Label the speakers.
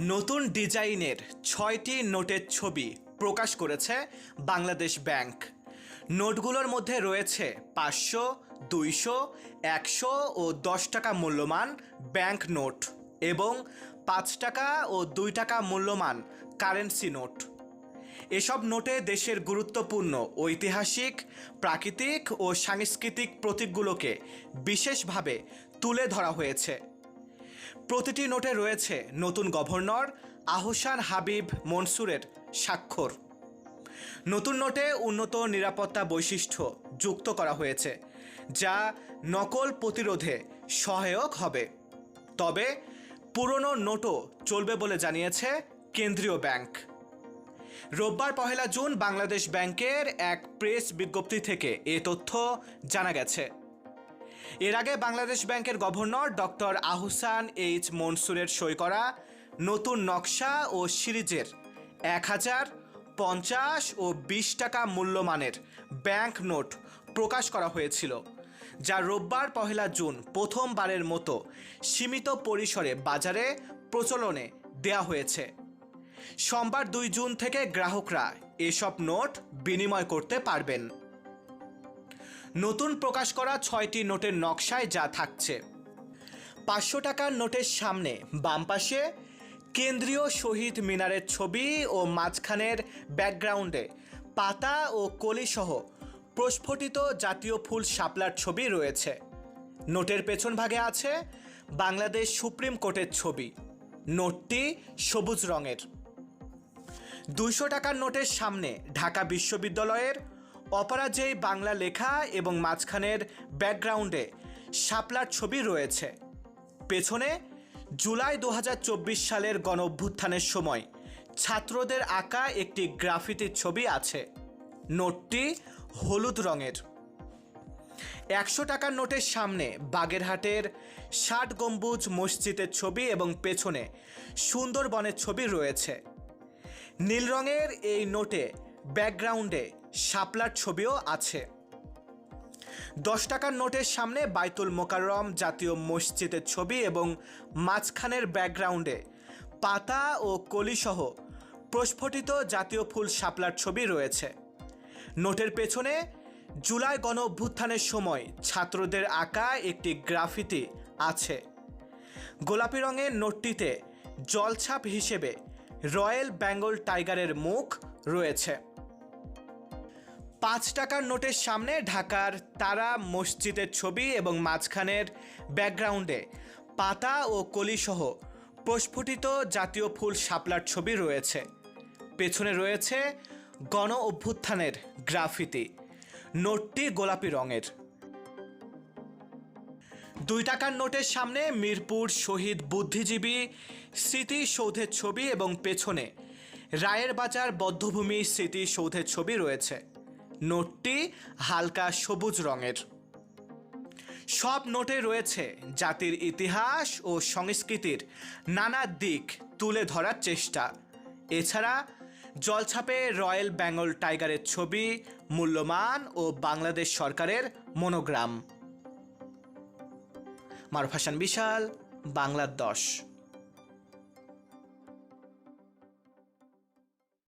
Speaker 1: নতুন ডিজাইনের ছয়টি নোটের ছবি প্রকাশ করেছে বাংলাদেশ ব্যাংক। নোটগুলোর মধ্যে রয়েছে পাঁচশো, দুইশো, একশো ও দশ টাকা মূল্যমান ব্যাংক নোট এবং পাঁচ টাকা ও দুই টাকা মূল্যমান কারেন্সি নোট। এসব নোটে দেশের গুরুত্বপূর্ণ ঐতিহাসিক, প্রাকৃতিক ও সাংস্কৃতিক প্রতীকগুলোকে বিশেষভাবে তুলে ধরা হয়েছে। প্রতিটি নোটে রয়েছে নতুন গভর্নর, আহসান হাবিব মনসুরের স্বাক্ষর। নতুন নোটে উন্নত নিরাপত্তা বৈশিষ্ট্য যুক্ত করা হয়েছে, যা নকল প্রতিরোধে সহায়ক হবে। তবে পুরনো নোটও চলবে বলে জানিয়েছে কেন্দ্রীয় ব্যাংক। রোববার পহেলা জুন বাংলাদেশ ব্যাংকের এক প্রেস বিজ্ঞপ্তি থেকে এ তথ্য জানা গেছে। এর আগে বাংলাদেশ ব্যাংকের গভর্নর ডক্টর আহসান এইচ মনসুরের সই করা নতুন নকশা ও সিরিজের এক হাজার পঞ্চাশ ও বিশ টাকা মূল্যমানের ব্যাংক নোট প্রকাশ করা হয়েছিল, যা রোববার পহেলা জুন প্রথমবারের মতো সীমিত পরিসরে বাজারে প্রচলনে দেয়া হয়েছে। সোমবার দুই জুন থেকে গ্রাহকরা এসব নোট বিনিময় করতে পারবেন। নতুন প্রকাশ করা ছয়টি নোটের নকশায় যা থাকছে। পাঁচশো টাকার নোটের সামনে বাম পাশে কেন্দ্রীয় শহীদ মিনারের ছবি ও মাঝখানের ব্যাকগ্রাউন্ডে পাতা ও কলিসহ প্রস্ফুটিত জাতীয় ফুল শাপলার ছবি রয়েছে। নোটের পেছন ভাগে আছে বাংলাদেশ সুপ্রিম কোর্টের ছবি। নোটটি সবুজ রঙের। দুইশো টাকার নোটের সামনে ঢাকা বিশ্ববিদ্যালয়ের অপরাজেয় বাংলা লেখা এবং মাঝখানের ব্যাকগ্রাউন্ডে শাপলার ছবি রয়েছে। পেছনে জুলাই দু হাজার চব্বিশ সালের গণ অভ্যুত্থানের সময় ছাত্রদের আঁকা একটি গ্রাফিতির ছবি আছে। নোটটি হলুদ রঙের। একশো টাকার নোটের সামনে বাগেরহাটের ষাট গম্বুজ মসজিদের ছবি এবং পেছনে সুন্দরবনের ছবি রয়েছে। নীল রঙের এই নোটে ব্যাকগ্রাউন্ডে শাপলার ছবিও আছে। দশ টাকার নোটের সামনে বাইতুল মোকাররম জাতীয় মসজিদের ছবি এবং মাঝখানের ব্যাকগ্রাউন্ডে পাতা ও কলিসহ প্রস্ফুটিত জাতীয় ফুল শাপলার ছবি রয়েছে। নোটের পেছনে জুলাই গণ অভ্যুত্থানের সময় ছাত্রদের আঁকা একটি গ্রাফিতি আছে। গোলাপি রঙের নোটটিতে জলছাপ হিসেবে রয়্যাল বেঙ্গল টাইগারের মুখ রয়েছে। পাঁচ টাকার নোটের সামনে ঢাকার তারা মসজিদের ছবি এবং মাঝখানের ব্যাকগ্রাউন্ডে পাতা ও কলিসহ প্রস্ফুটিত জাতীয় ফুল শাপলার ছবি রয়েছে। পেছনে রয়েছে গণ অভ্যুত্থানের গ্রাফিতি, নোটটি গোলাপি রঙের। দুই টাকার নোটের সামনে মিরপুর শহীদ বুদ্ধিজীবী স্মৃতিসৌধের ছবি এবং পেছনে রায়ের বাজার বদ্ধভূমি স্মৃতিসৌধের ছবি রয়েছে। নোটটি হালকা সবুজ রঙের। সব নোটে রয়েছে জাতির ইতিহাস ও সংস্কৃতির নানা দিক তুলে ধরার চেষ্টা। এছাড়া জলছাপে রয়্যাল বেঙ্গল টাইগারের ছবি, মূল্যমান ও বাংলাদেশ সরকারের মনোগ্রাম। মারুফ হাসান বিশাল, বাংলার দশ।